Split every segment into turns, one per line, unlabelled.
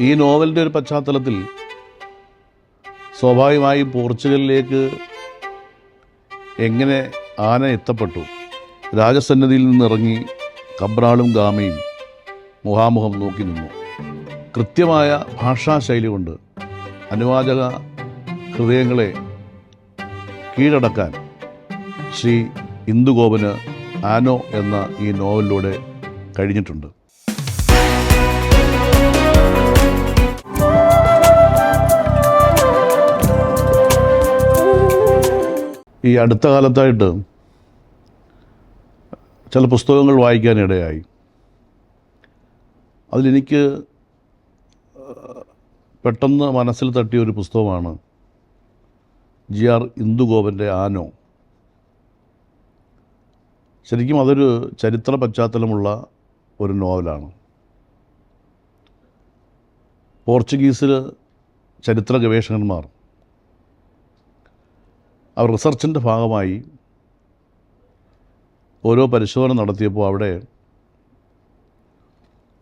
ഈ നോവലിന്റെ ഒരു പശ്ചാത്തലത്തിൽ സ്വാഭാവികമായും പോർച്ചുഗലിലേക്ക് എങ്ങനെ ആന എത്തപ്പെട്ടു? രാജസന്നിധിയിൽ നിന്നിറങ്ങി കബ്രാളും ഗാമയും മുഖാമുഖം നോക്കി നിന്നു. കൃത്യമായ ഭാഷാശൈലി കൊണ്ട് അനുവാചക ഹൃദയങ്ങളെ കീഴടക്കാൻ ശ്രീ ഇന്ദുഗോപന് ആനോ എന്ന ഈ നോവലിലൂടെ കഴിഞ്ഞിട്ടുണ്ട്. ഈ അടുത്ത കാലത്തായിട്ട് ചില പുസ്തകങ്ങൾ വായിക്കാനിടയായി അതിലെനിക്ക് പെട്ടെന്ന് മനസ്സിൽ തട്ടിയ ഒരു പുസ്തകമാണ് ജി ആർ ഇന്ദുഗോപന്റെ ആനോ. ശരിക്കും അതൊരു ചരിത്ര പശ്ചാത്തലമുള്ള ഒരു നോവലാണ്. പോർച്ചുഗീസിൽ ചരിത്ര ഗവേഷകന്മാർ അവർ റിസർച്ചിന്റെ ഭാഗമായി ഓരോ പരിശോധന നടത്തിയപ്പോൾ അവിടെ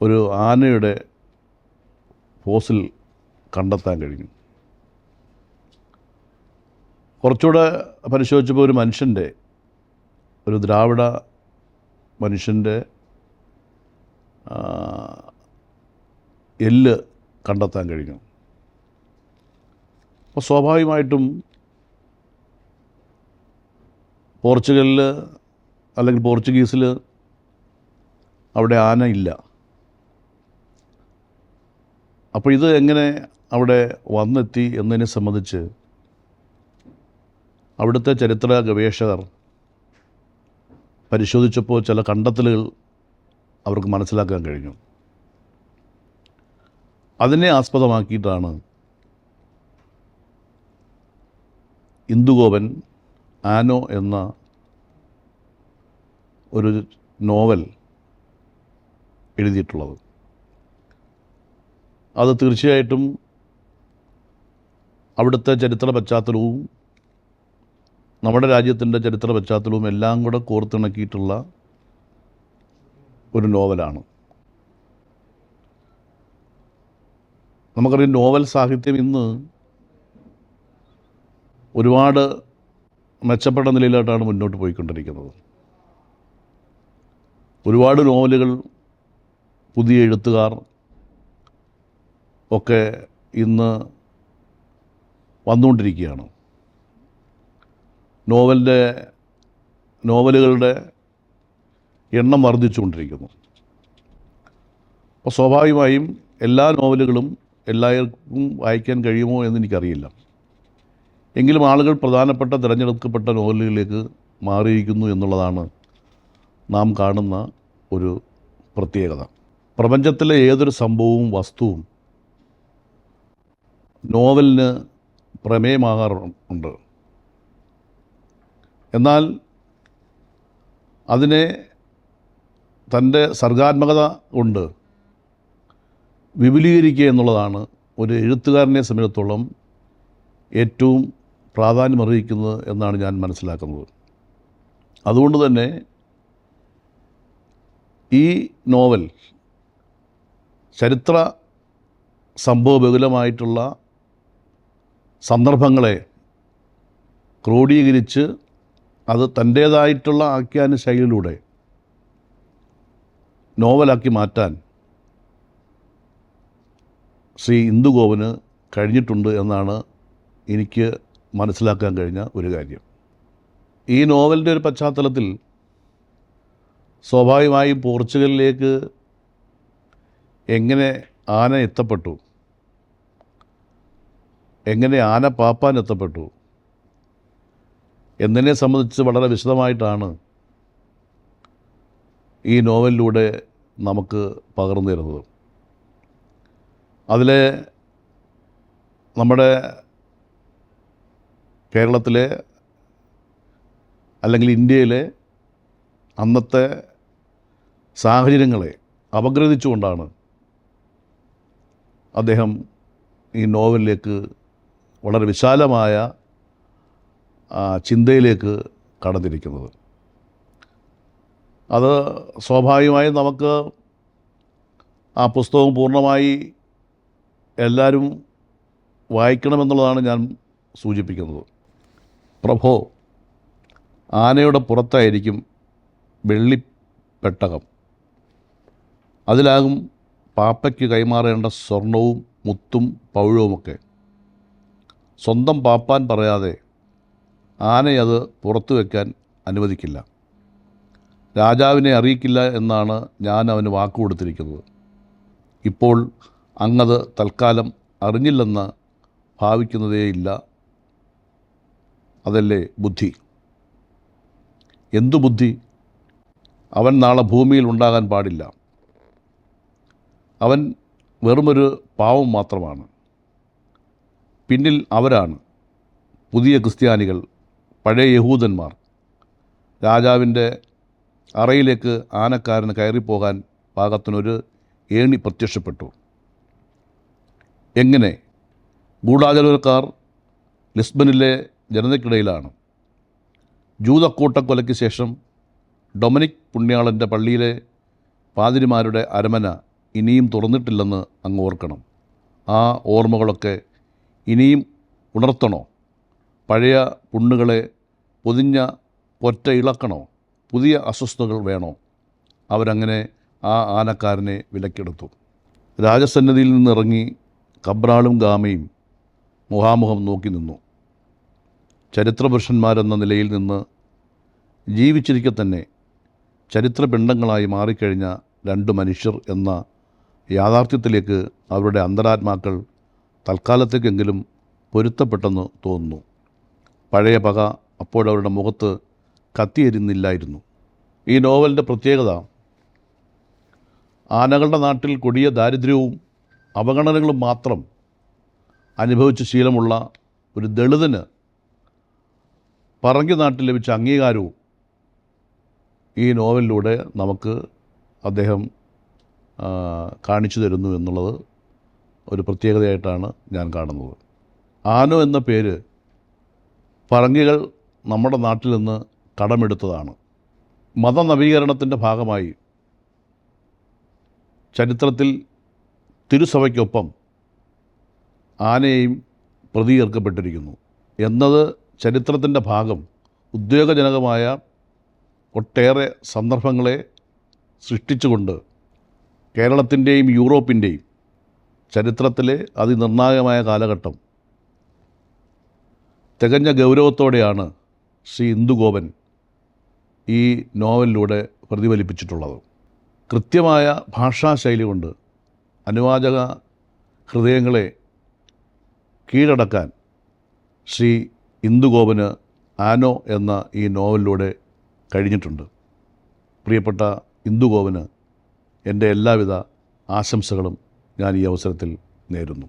ഒരു ആനയുടെ ഫോസിൽ കണ്ടെത്താൻ കഴിഞ്ഞു. കുറച്ചുകൂടെ പരിശോധിച്ചപ്പോൾ ഒരു മനുഷ്യന്റെ ഒരു ദ്രാവിഡ മനുഷ്യന്റെ എല്ല് കണ്ടെത്താൻ കഴിഞ്ഞു. അപ്പോൾ സ്വാഭാവികമായിട്ടും പോർച്ചുഗലിൽ അല്ലെങ്കിൽ പോർച്ചുഗീസിൽ അവിടെ ആന ഇല്ല. അപ്പോൾ ഇത് എങ്ങനെ അവിടെ വന്നെത്തി എന്നതിനെ സംബന്ധിച്ച് അവിടുത്തെ ചരിത്ര ഗവേഷകർ പരിശോധിച്ചപ്പോൾ ചില കണ്ടെത്തലുകൾ അവർക്ക് മനസ്സിലാക്കാൻ കഴിഞ്ഞു. അതിനെ ആസ്പദമാക്കിയിട്ടാണ് ഇന്ദുഗോപൻ ആനോ എന്ന ഒരു നോവൽ എഴുതിയിട്ടുള്ളത്. അത് തീർച്ചയായിട്ടും അവിടുത്തെ ചരിത്ര പശ്ചാത്തലവും നമ്മുടെ രാജ്യത്തിന്റെ ചരിത്ര പശ്ചാത്തലവും എല്ലാം കൂടെ കോർത്തിണക്കിയിട്ടുള്ള ഒരു നോവലാണ്. നമുക്കറിയാം നോവൽ സാഹിത്യം ഇന്ന് ഒരുപാട് മെച്ചപ്പെട്ട നിലയിലോട്ടാണ് മുന്നോട്ട് പോയിക്കൊണ്ടിരിക്കുന്നത്. ഒരുപാട് നോവലുകൾ പുതിയ എഴുത്തുകാർ ഒക്കെ ഇന്ന് വന്നുകൊണ്ടിരിക്കുകയാണ്. നോവലിന്റെ നോവലുകളുടെ എണ്ണം വർദ്ധിച്ചുകൊണ്ടിരിക്കുന്നു. അപ്പോൾ സ്വാഭാവികമായും എല്ലാ നോവലുകളും എല്ലാവർക്കും വായിക്കാൻ കഴിയുമോ എന്ന് എനിക്കറിയില്ല. എങ്കിലും ആളുകൾ പ്രധാനപ്പെട്ട തിരഞ്ഞെടുക്കപ്പെട്ട നോവലുകളിലേക്ക് മാറിയിരിക്കുന്നു എന്നുള്ളതാണ് നാം കാണുന്ന ഒരു പ്രത്യേകത. പ്രപഞ്ചത്തിലെ ഏതൊരു സംഭവവും വസ്തുവും നോവലിന് പ്രമേയമാകാറുണ്ട്. എന്നാൽ അതിനെ തന്റെ സർഗാത്മകത കൊണ്ട് വിപുലീകരിക്കുക എന്നുള്ളതാണ് ഒരു എഴുത്തുകാരനെ സംബന്ധിച്ചിടത്തോളം ഏറ്റവും പ്രാധാന്യമറിയിക്കുന്നത് എന്നാണ് ഞാൻ മനസ്സിലാക്കുന്നത്. അതുകൊണ്ട് തന്നെ ഈ നോവൽ ചരിത്ര സംഭവബഹുലമായിട്ടുള്ള സന്ദർഭങ്ങളെ ക്രോഡീകരിച്ച് അത് തന്റേതായിട്ടുള്ള ആഖ്യാന ശൈലിയിലൂടെ നോവലാക്കി മാറ്റാൻ ശ്രീ ഇന്ദുഗോപന് കഴിഞ്ഞിട്ടുണ്ട് എന്നാണ് എനിക്ക് മനസ്സിലാക്കാൻ കഴിഞ്ഞ ഒരു കാര്യം. ഈ നോവലിന്റെ ഒരു പശ്ചാത്തലത്തിൽ സ്വാഭാവികമായും പോർച്ചുഗലിലേക്ക് എങ്ങനെ ആന എത്തപ്പെട്ടു എങ്ങനെ ആന പാപ്പാൻ എത്തപ്പെട്ടു എന്നതിനെ സംബന്ധിച്ച് വളരെ വിശദമായിട്ടാണ് ഈ നോവലിലൂടെ നമുക്ക് പകർന്നു തരുന്നത്. അതിലെ നമ്മുടെ കേരളത്തിലെ അല്ലെങ്കിൽ ഇന്ത്യയിലെ അന്നത്തെ സാഹചര്യങ്ങളെ അപഗ്രഥിച്ചുകൊണ്ടാണ് അദ്ദേഹം ഈ നോവലിലേക്ക് വളരെ വിശാലമായ ചിന്തയിലേക്ക് കടന്നിരിക്കുന്നത്. അത് സ്വാഭാവികമായും നമുക്ക് ആ പുസ്തകം പൂർണമായി എല്ലാവരും വായിക്കണമെന്നുള്ളതാണ് ഞാൻ സൂചിപ്പിക്കുന്നത്. പ്രഭോ ആനയുടെ പുറത്തായിരിക്കും വെള്ളിപ്പെട്ടകം. അതിലാകും പാപ്പയ്ക്ക് കൈമാറേണ്ട സ്വർണവും മുത്തും പൗഴവുമൊക്കെ. സ്വന്തം പാപ്പാൻ പറയാതെ ആനയത് പുറത്തു വയ്ക്കാൻ അനുവദിക്കില്ല. രാജാവിനെ അറിയിക്കില്ല എന്നാണ് ഞാൻ അവന് വാക്ക് കൊടുത്തിരിക്കുന്നത്. ഇപ്പോൾ അങ്ങത് തൽക്കാലം അറിഞ്ഞില്ലെന്ന് ഭാവിക്കുന്നതേയില്ല. അതല്ലേ ബുദ്ധി? എന്തു ബുദ്ധി? അവൻ നാളെ ഭൂമിയിൽ ഉണ്ടാകാൻ പാടില്ല. അവൻ വെറുമൊരു പാവം മാത്രമാണ്. പിന്നിൽ അവരാണ്. പുതിയ ക്രിസ്ത്യാനികൾ പഴയ യഹൂദന്മാർ. രാജാവിന്റെ അറയിലേക്ക് ആനക്കാരന് കയറിപ്പോകാൻ പാകത്തിനൊരു ഏണി പ്രത്യക്ഷപ്പെട്ടു. എങ്ങനെ? ഗൂഢാചാരക്കാർ ലിസ്ബനിലെ ജനതയ്ക്കിടയിലാണ്. ജൂതക്കൂട്ടക്കൊലയ്ക്ക് ശേഷം ഡൊമിനിക് പുണ്യാളന്റെ പള്ളിയിലെ പാതിരിമാരുടെ അരമന ഇനിയും തുറന്നിട്ടില്ലെന്ന് അങ്ങ് ഓർക്കണം. ആ ഓർമ്മകളൊക്കെ ഇനിയും ഉണർത്തണോ? പഴയ പുണ്ണുകളെ പൊതിഞ്ഞ പൊറ്റ ഇളക്കണോ? പുതിയ അസ്വസ്ഥതകൾ വേണോ? അവരങ്ങനെ ആ ആനക്കാരനെ വിലക്കെടുത്തു. രാജസന്നിധിയിൽ നിന്നിറങ്ങി കബ്രാളും ഗാമയും മുഖാമുഖം നോക്കി നിന്നു. ചരിത്രപുരുഷന്മാരെന്ന നിലയിൽ നിന്ന് ജീവിച്ചിരിക്കെ തന്നെ ചരിത്രപിണ്ഡങ്ങളായി മാറിക്കഴിഞ്ഞ രണ്ട് മനുഷ്യർ എന്ന യാഥാർത്ഥ്യത്തിലേക്ക് അവരുടെ അന്തരാത്മാക്കൾ തൽക്കാലത്തേക്കെങ്കിലും പൊരുത്തപ്പെട്ടെന്ന് തോന്നുന്നു. പഴയ പക അപ്പോഴവരുടെ മുഖത്ത് കത്തിയരുന്നില്ലായിരുന്നു ഈ നോവലിന്റെ പ്രത്യേകത ആനകളുടെ നാട്ടിൽ കൊടിയ ദാരിദ്ര്യവും അവഗണനകളും മാത്രം അനുഭവിച്ച ശീലമുള്ള ഒരു ദളിതന് പറങ്കി നാട്ടിൽ ലഭിച്ച അംഗീകാരവും ഈ നോവലിലൂടെ നമുക്ക് അദ്ദേഹം കാണിച്ചു തരുന്നു എന്നുള്ളത് ഒരു പ്രത്യേകതയായിട്ടാണ് ഞാൻ കാണുന്നത്. ആനോ എന്ന പേര് പറങ്കികൾ നമ്മുടെ നാട്ടിൽ നിന്ന് കടമെടുത്തതാണ്. മതനവീകരണത്തിന്റെ ഭാഗമായി ചരിത്രത്തിൽ തിരുസഭയ്ക്കൊപ്പം ആനയെയും പ്രതികർക്കപ്പെട്ടിരിക്കുന്നു. എന്നത് ചരിത്രത്തിന്റെ ഭാഗം ഉദ്വേഗജനകമായ ഒട്ടേറെ സന്ദർഭങ്ങളെ സൃഷ്ടിച്ചുകൊണ്ട് കേരളത്തിന്റെയും യൂറോപ്പിന്റെയും ചരിത്രത്തിലെ അതിനിർണായകമായ കാലഘട്ടം. തികഞ്ഞ ഗൗരവത്തോടെയാണ് ശ്രീ ഇന്ദുഗോപൻ ഈ നോവലിലൂടെ പ്രതിഫലിപ്പിച്ചിട്ടുള്ളത്. കൃത്യമായ ഭാഷാശൈലി കൊണ്ട് അനുവാചക ഹൃദയങ്ങളെ കീഴടക്കാൻ ശ്രീ ഇന്ദുഗോപന് ആനോ എന്ന ഈ നോവലിലൂടെ കഴിഞ്ഞിട്ടുണ്ട്. പ്രിയപ്പെട്ട ഇന്ദുഗോപന് എന്റെ എല്ലാവിധ ആശംസകളും ഞാൻ ഈ അവസരത്തിൽ നേരുന്നു.